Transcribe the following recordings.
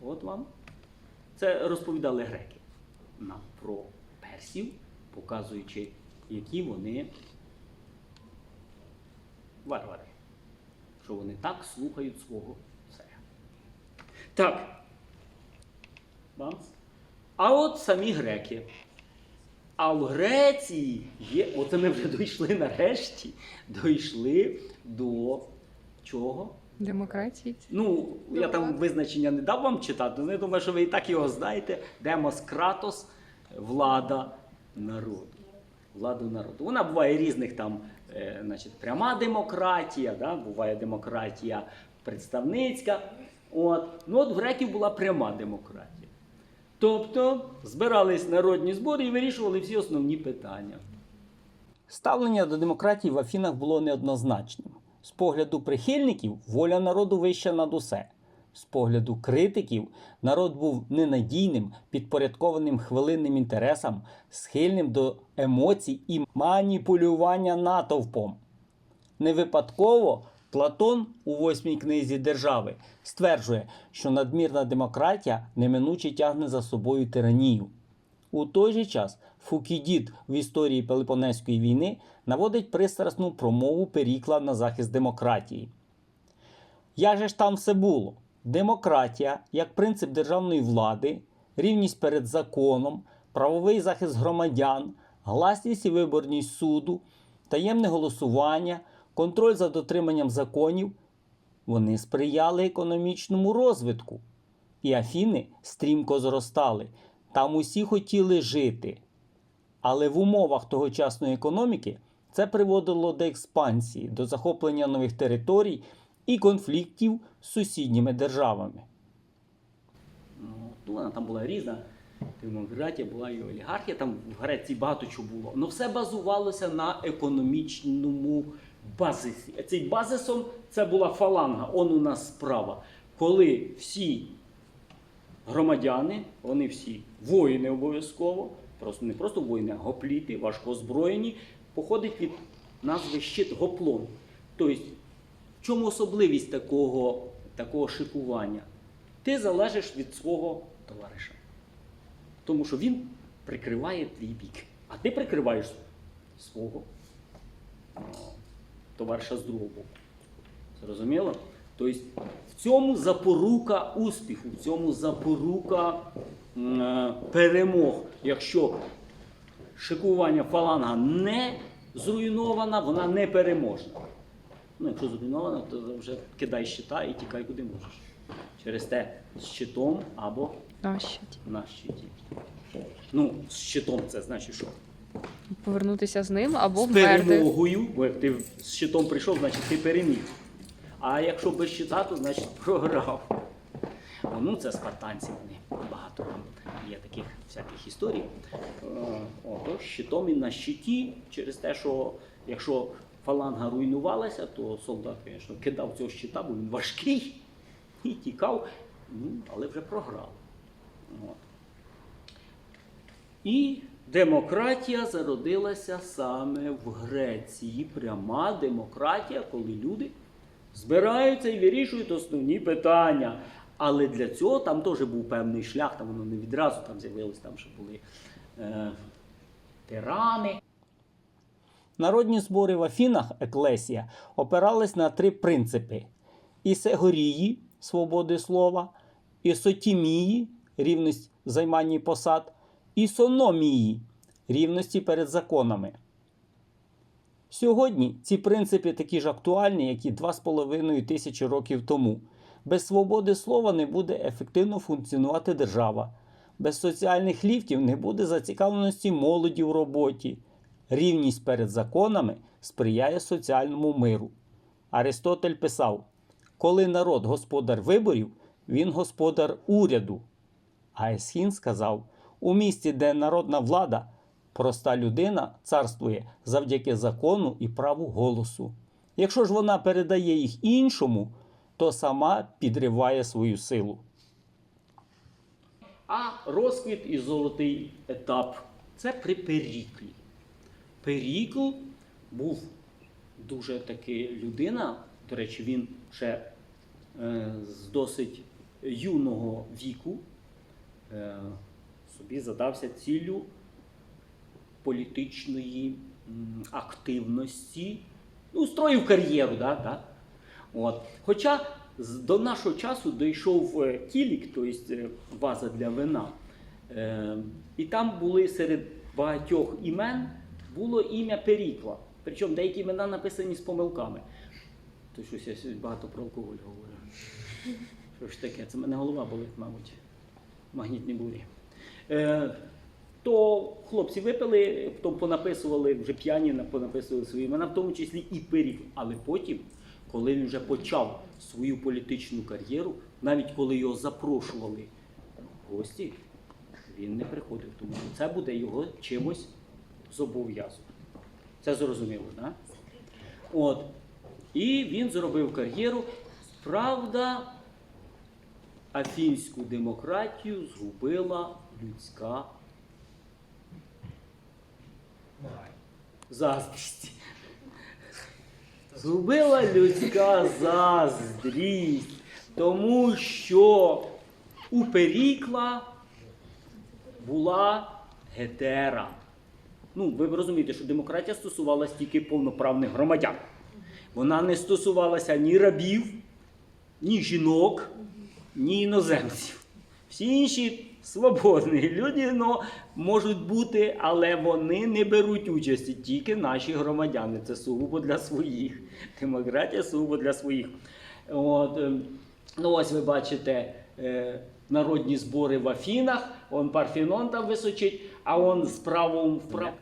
От вам. Це розповідали греки нам про персів, показуючи, які вони варвари. Що вони так слухають свого царя. Так. Бамс. А от самі греки. А в Греції є. Оце ми вже дійшли нарешті. Дійшли до чого? Демократії. Ну, я там визначення не дав вам читати, але я думаю, що ви і так його знаєте. Демос Кратос влада народу. Владу народу. Вона буває різних там, е, значить, пряма демократія, да? буває демократія представницька. От. Ну, от в греків була пряма демократія. Тобто збирались народні збори і вирішували всі основні питання. Ставлення до демократії в Афінах було неоднозначним. З погляду прихильників воля народу вища над усе. З погляду критиків народ був ненадійним, підпорядкованим хвилинним інтересам, схильним до емоцій і маніпулювання натовпом. Не випадково Платон у восьмій книзі держави стверджує, що надмірна демократія неминуче тягне за собою тиранію. У той же час Фукідід в історії Пелопонезької війни наводить пристрасну промову Перікла на захист демократії. Як же ж там все було? Демократія як принцип державної влади, рівність перед законом, правовий захист громадян, гласність і виборність суду, таємне голосування, контроль за дотриманням законів вони сприяли економічному розвитку. І Афіни стрімко зростали. Там усі хотіли жити. Але в умовах тогочасної економіки це приводило до експансії, до захоплення нових територій і конфліктів з сусідніми державами. Ну, вона там була різна. Демократія була і олігархія, там в Греції багато чого було. Але все базувалося на економічному базисі. Цей базисом це була фаланга, он у нас справа. Коли всі громадяни, вони всі воїни обов'язково, просто не просто воїни, а гопліти, важко озброєні, походить від назви щит гоплон. Тобто, в чому особливість такого, такого шикування? Ти залежиш від свого товариша. Тому що він прикриває твій бік, а ти прикриваєш свого товариша з другого боку. Зрозуміло? Тобто в цьому запорука успіху, в цьому запорука е, перемог. Якщо шикування фаланга не зруйнована, вона не переможна. Ну, якщо зруйнована, то вже кидай щита і тікай куди можеш. Через те з щитом або А, щит. на щиті. Ну, з щитом це значить що? Повернутися з ним або з вмерти. перемогою, бо як ти з щитом прийшов, значить ти переміг. А якщо без щита, то значить програв. Ну, це спартанці, вони багато там є таких всяких історій. Е, щитом і на щиті, через те, що якщо фаланга руйнувалася, то солдат, звісно, кидав цього щита, бо він важкий і тікав, ну, але вже програв. От. І демократія зародилася саме в Греції. Пряма демократія, коли люди збираються і вирішують основні питання. Але для цього там теж був певний шлях, там воно не відразу там з'явилось, там ще були е, тирани. Народні збори в Афінах, Еклесія, опирались на три принципи: ісегорії свободи слова, ісотімії рівність в займанні посад, ісономії рівності перед законами. Сьогодні ці принципи такі ж актуальні, як і 2,5 тисячі років тому. Без свободи слова не буде ефективно функціонувати держава. Без соціальних ліфтів не буде зацікавленості молоді в роботі. Рівність перед законами сприяє соціальному миру. Аристотель писав: коли народ господар виборів, він господар уряду. А Есхін сказав: у місті, де народна влада, проста людина царствує завдяки закону і праву голосу. Якщо ж вона передає їх іншому, то сама підриває свою силу. А розквіт і золотий етап це при Періклі. Перікл був дуже таки людина, до речі, він ще е, з досить юного віку е, собі задався ціллю політичної активності, ну, устроїв кар'єру. Да, да? От. Хоча до нашого часу дійшов е, кілік, тобто е, ваза для вина. Е, і там були серед багатьох імен було ім'я Перікла. Причому деякі імена написані з помилками. То щось я багато про алкоголь говорю. Що ж таке? Це в мене голова болить, мабуть. Магнітні бурі. То хлопці випили, потім понаписували, вже п'яні понаписували свої імена, в тому числі і Перікл. Але потім, коли він вже почав свою політичну кар'єру, навіть коли його запрошували в гості, він не приходив, тому що це буде його чимось зобов'язано. Це зрозуміло, так? От. І він зробив кар'єру. Правда, афінську демократію згубила людська заздрість. Згубила людська заздрість, тому що у Перікла була гетера. Ну, ви розумієте, що демократія стосувалася тільки повноправних громадян. Вона не стосувалася ні рабів, ні жінок, ні іноземців. Всі інші свободні люди ну, можуть бути, але вони не беруть участі, тільки наші громадяни. Це сугубо для своїх. Демократія сугубо для своїх. От, ем, ну ось ви бачите е, народні збори в Афінах, он Парфенон там височить, а он справа вправо.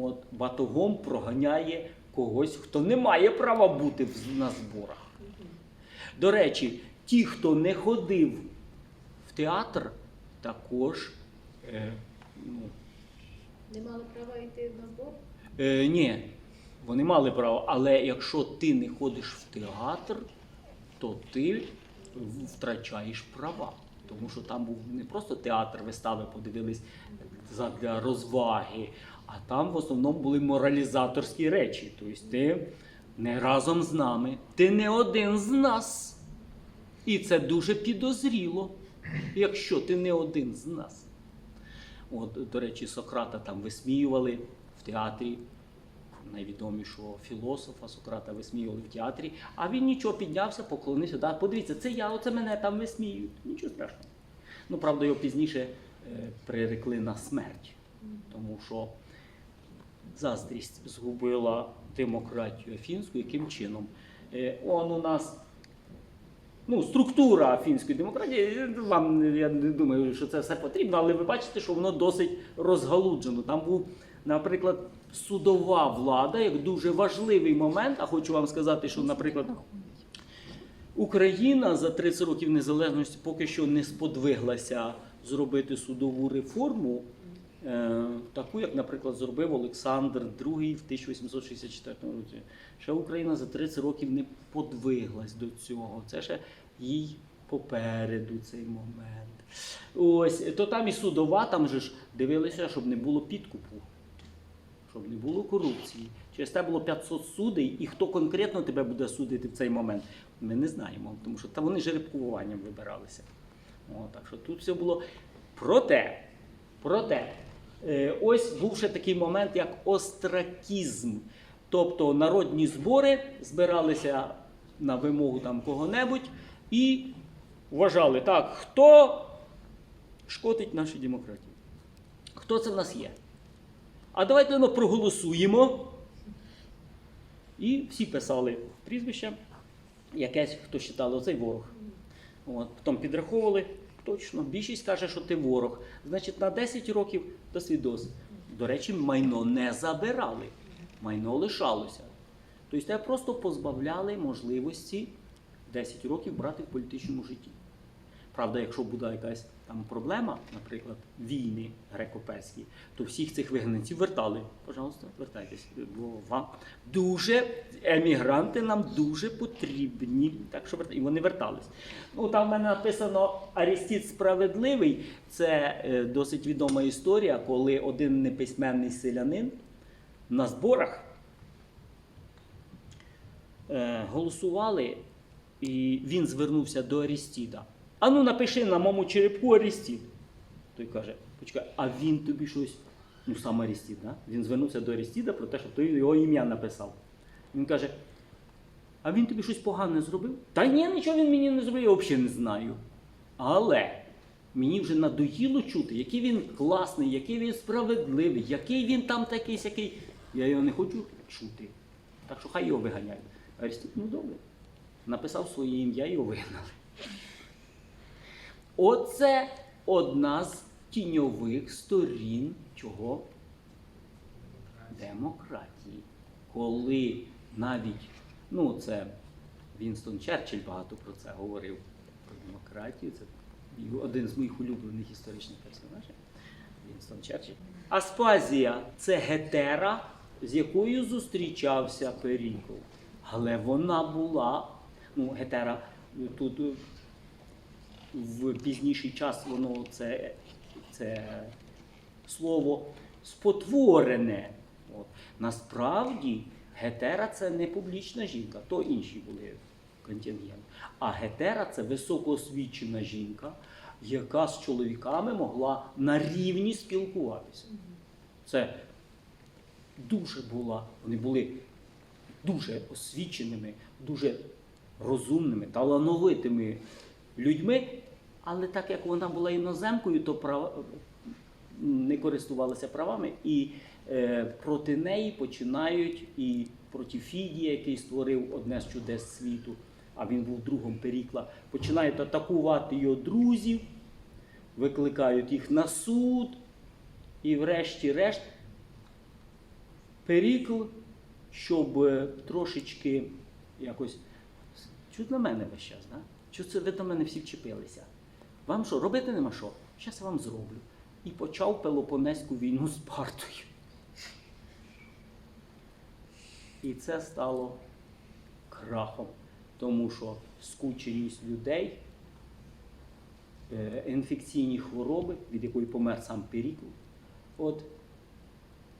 От, батогом проганяє когось, хто не має права бути на зборах. До речі, ті, хто не ходив театр, також е, ну, Не мали права йти на збор? Е, ні, вони мали право, але якщо ти не ходиш в театр, то ти втрачаєш права. Тому що там був не просто театр, вистави подивились для розваги, а там в основному були моралізаторські речі. Тобто ти не разом з нами, ти не один з нас. І це дуже підозріло, якщо ти не один з нас. От, до речі, Сократа там висміювали в театрі, найвідомішого філософа Сократа висміювали в театрі, а він нічого піднявся, поклонився. Да, подивіться, це я, оце мене там висміюють. Нічого страшного. Ну, правда, його пізніше е, прирекли на смерть, тому що заздрість згубила демократію афінську, яким чином. Е, он у нас ну, структура фінської демократії, вам я не думаю, що це все потрібно, але ви бачите, що воно досить розгалуджено. Там був, наприклад, судова влада як дуже важливий момент. А хочу вам сказати, що, наприклад, Україна за 30 років незалежності поки що не сподвиглася зробити судову реформу, таку, як, наприклад, зробив Олександр II в 1864 році. Ще Україна за 30 років не подвиглась до цього. Це ще їй попереду цей момент. Ось, то там і судова, там же ж дивилися, щоб не було підкупу щоб не було корупції. Через те було 500 судей, і хто конкретно тебе буде судити в цей момент, ми не знаємо, тому що там вони жеребкуванням вибиралися. О, так що тут все було. Проте, проте, е, ось був ще такий момент, як остракізм. Тобто народні збори збиралися на вимогу там кого-небудь і вважали, так, хто шкодить нашій демократії? Хто це в нас є? А давайте ну, проголосуємо. І всі писали прізвище, якесь, хто вважали, оцей ворог. От, потім підраховували, точно, більшість каже, що ти ворог. Значить, на 10 років до свідос. До речі, майно не забирали, майно лишалося. Тобто тебе просто позбавляли можливості 10 років брати в політичному житті. Правда, якщо буде якась там проблема, наприклад, війни греко-перські, то всіх цих вигнанців вертали. Пожалуйста, вертайтесь. Бо вам дуже емігранти нам дуже потрібні. Так що і вони вертались. Ну там в мене написано Арістіт справедливий. Це е, досить відома історія, коли один неписьменний селянин на зборах е, голосували І він звернувся до Арістіда. А ну напиши на моєму черепку Арістід. Той каже, почекай, а він тобі щось. Ну, сам Арістід, да? він звернувся до Арістіда про те, щоб той його ім'я написав. Він каже: а він тобі щось погане зробив? Та ні, нічого він мені не зробив, я взагалі не знаю. Але мені вже надоїло чути, який він класний, який він справедливий, який він там такий сякий. Я його не хочу чути. Так що хай його виганяють. Арістід, ну добре. Написав своє ім'я і його вигнали. Оце одна з тіньових сторін чого? Демократії. Коли навіть, ну це Вінстон Черчилль багато про це говорив, про демократію. Це один з моїх улюблених історичних персонажів. Вінстон Черчилль. Аспазія це гетера, з якою зустрічався Перікл. Але вона була, ну, гетера тут в пізніший час воно це, це слово спотворене. От. Насправді гетера це не публічна жінка, то інші були контингенти. А гетера це високоосвічена жінка, яка з чоловіками могла на рівні спілкуватися. Це дуже була, вони були дуже освіченими, дуже розумними, талановитими людьми, але так як вона була іноземкою, то прав... не користувалася правами, і е, проти неї починають і проти Фідія, який створив одне з чудес світу, а він був другом Перікла, починають атакувати його друзів, викликають їх на суд, і врешті-решт Перікл, щоб е, трошечки якось. Чуть на мене весь час, да? Чого це ви до мене всі вчепилися? Вам що, робити нема що? Зараз я вам зроблю. І почав Пелопонезьку війну з Спартою. І це стало крахом, тому що скученість людей, е, інфекційні хвороби, від якої помер сам Перікл, от,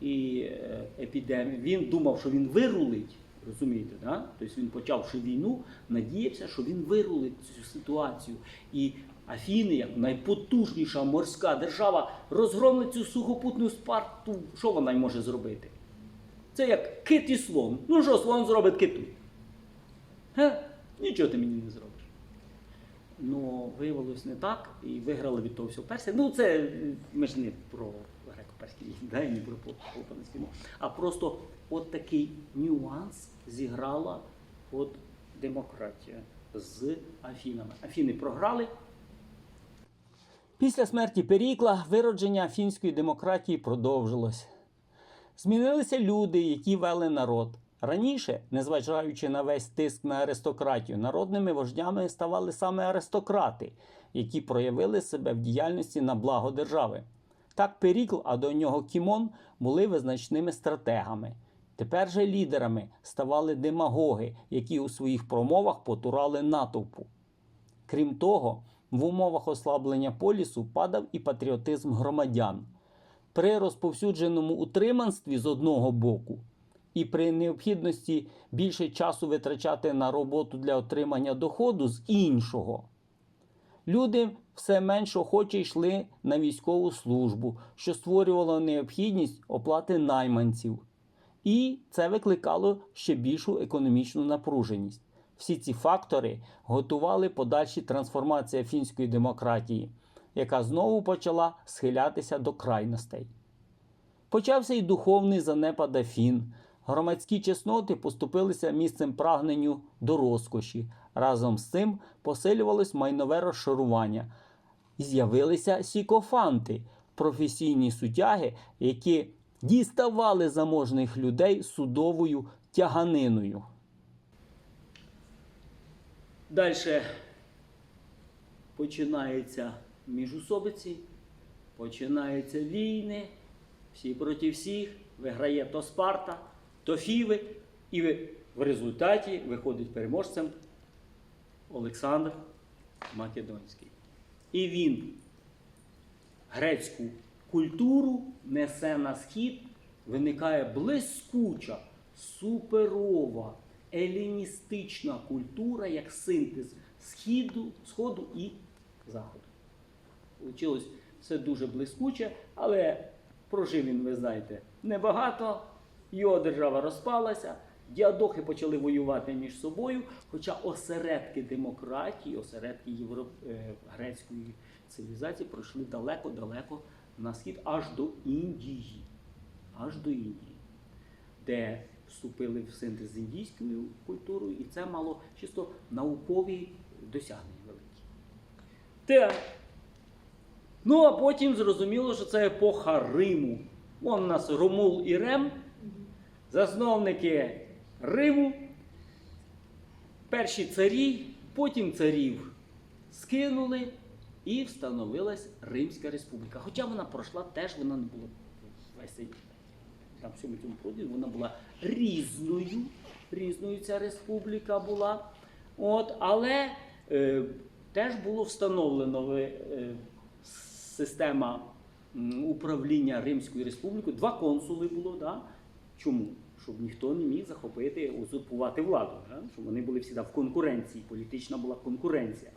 і е, епідемія. Він думав, що він вирулить, розумієте, да? тобто він почавши війну, надіявся, що він вирулить цю ситуацію. І Афіни, як найпотужніша морська держава, розгромить цю сухопутну спарту. Що вона й може зробити? Це як кит і слон. Ну що слон зробить киту? Ге? Нічого ти мені не зробиш. Ну, виявилось не так, і виграли від того всього Персія. Ну, це ми ж не про греко-перські да, не про Пелопонезьку війну, а просто от такий нюанс зіграла от демократія з Афінами. Афіни програли. Після смерті Перікла виродження афінської демократії продовжилось. Змінилися люди, які вели народ. Раніше, незважаючи на весь тиск на аристократію, народними вождями ставали саме аристократи, які проявили себе в діяльності на благо держави. Так Перікл, а до нього Кімон були визначними стратегами. Тепер же лідерами ставали демагоги, які у своїх промовах потурали натовпу. Крім того, в умовах ослаблення полісу падав і патріотизм громадян. При розповсюдженому утриманстві з одного боку і при необхідності більше часу витрачати на роботу для отримання доходу з іншого. Люди все менш охоче йшли на військову службу, що створювало необхідність оплати найманців. І це викликало ще більшу економічну напруженість. Всі ці фактори готували подальші трансформації фінської демократії, яка знову почала схилятися до крайностей. Почався й духовний занепад Афін. Громадські чесноти поступилися місцем прагненню до розкоші. Разом з цим посилювалось майнове розшарування. І з'явилися сікофанти, професійні сутяги, які діставали заможних людей судовою тяганиною. Далі починаються міжусобиці, починаються війни, всі проти всіх, виграє то Спарта, то Фіви, і в результаті виходить переможцем Олександр Македонський. І він грецьку культуру несе на схід, виникає блискуча, суперова, еліністична культура як синтез східу, сходу і заходу. Получилось все дуже блискуче, але прожив він, ви знаєте, небагато. Його держава розпалася, діадохи почали воювати між собою, хоча осередки демократії, осередки євро... е, грецької цивілізації пройшли далеко-далеко на схід, аж до Індії. Аж до Індії, де вступили в синтез з індійською культурою, і це мало чисто наукові досягнення великі. Так. Ну, а потім зрозуміло, що це епоха Риму. Вон у нас Ромул і Рем, засновники Риму, перші царі, потім царів скинули і встановилась Римська республіка. Хоча вона пройшла теж, вона не була весь цей там всьому цьому проділі, вона була різною. Різною ця республіка була. От, але е, теж було встановлено е, система управління Римською республікою. Два консули було. Да? Чому? Щоб ніхто не міг захопити, узурпувати владу. Да? Щоб вони були всі в конкуренції, політична була конкуренція.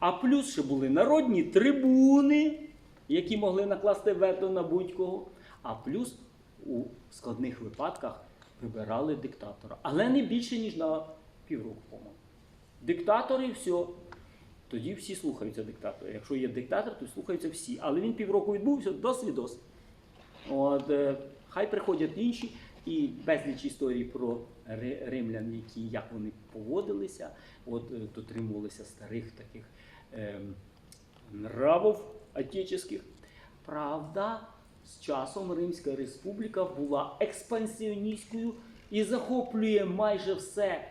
А плюс ще були народні трибуни, які могли накласти вето на будь-кого. А плюс у складних випадках вибирали диктатора. Але не більше, ніж на півроку, по-моєму. І все. Тоді всі слухаються диктатора. Якщо є диктатор, то слухаються всі. Але він півроку відбувся, дос відос. От, е, хай приходять інші і безліч історій про римлян, які як вони поводилися, от е, дотримувалися старих таких ем, нравів отеческих. Правда, з часом Римська Республіка була експансіоністською і захоплює майже все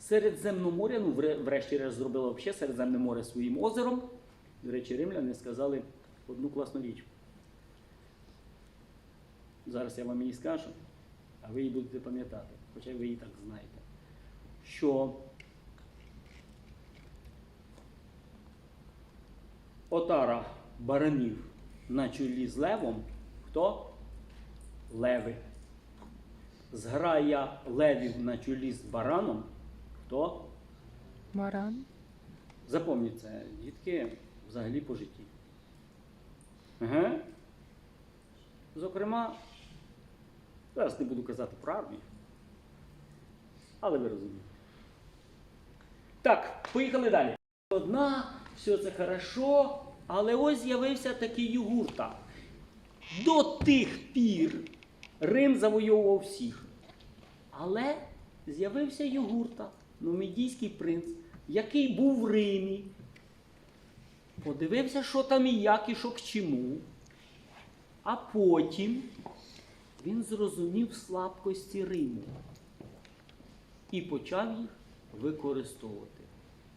Середземномор'я, ну, врешті-решт зробила взагалі Середземне море своїм озером. До речі, римляни сказали одну класну річ. Зараз я вам її скажу, а ви її будете пам'ятати, хоча ви її так знаєте. Що отара баранів на чолі з левом, хто? Леви. Зграя левів на чолі з бараном, хто? Маран. Запам'ятайте це, дітки, взагалі по житті. Ага. Зокрема, зараз не буду казати про армію, але ви розумієте. Так, поїхали далі. Одна, все це хорошо, але ось з'явився такий югурта. До тих пір Рим завойовував всіх. Але з'явився Югурта, нумідійський принц, який був в Римі. Подивився, що там і як, і що к чому. А потім він зрозумів слабкості Риму і почав їх використовувати.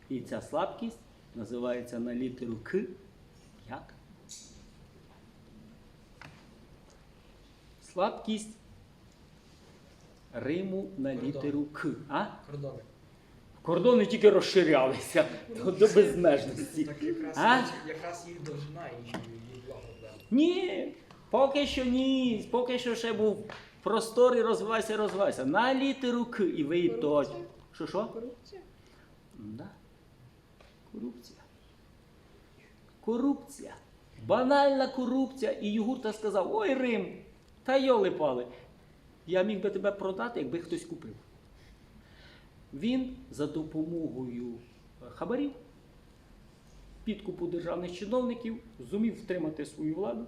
І ця слабкість називається на літеру К. Як? Слабкість Риму на літеру К. А? Кордони. Кордони тільки розширялися до, до безмежності. Так якраз, А? якраз їх довжина і їх проблема. Ні, поки що ні. Поки що ще був простор і розвивайся, розвивайся. На літеру К і ви точно. Що що? Корупція? Да. Корупція. Корупція. Банальна корупція. І Югурта сказав: Ой, Рим, та йоли пали. Я міг би тебе продати, якби хтось купив. Він за допомогою е, хабарів, підкупу державних чиновників, зумів втримати свою владу.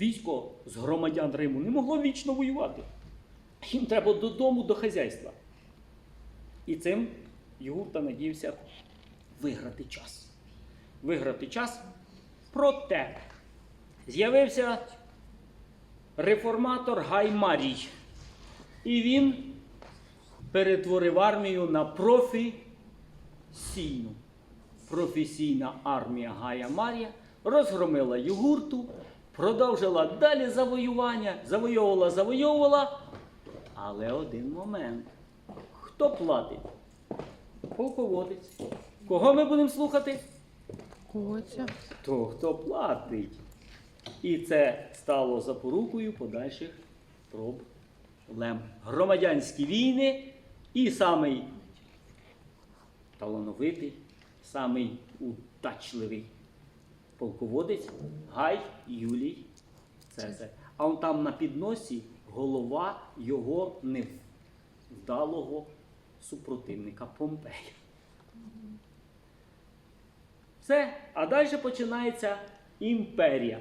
Військо з громадян Риму не могло вічно воювати. Їм треба додому, до хазяйства. І цим Югурта надіявся виграти час. Виграти час. Проте з'явився реформатор Гаймарій. І він перетворив армію на професійну. Професійна армія Гая Марія розгромила Югурту, продовжила далі завоювання, завойовувала, завойовувала. Але один момент. Хто платить? Полководець. Кого ми будемо слухати? Кого? То хто платить. І це стало запорукою подальших проб Лем. Громадянські війни і самий талановитий, самий удачливий полководець Гай Юлій Цезар. А он там на підносі голова його невдалого супротивника Помпея. Все, а далі починається імперія.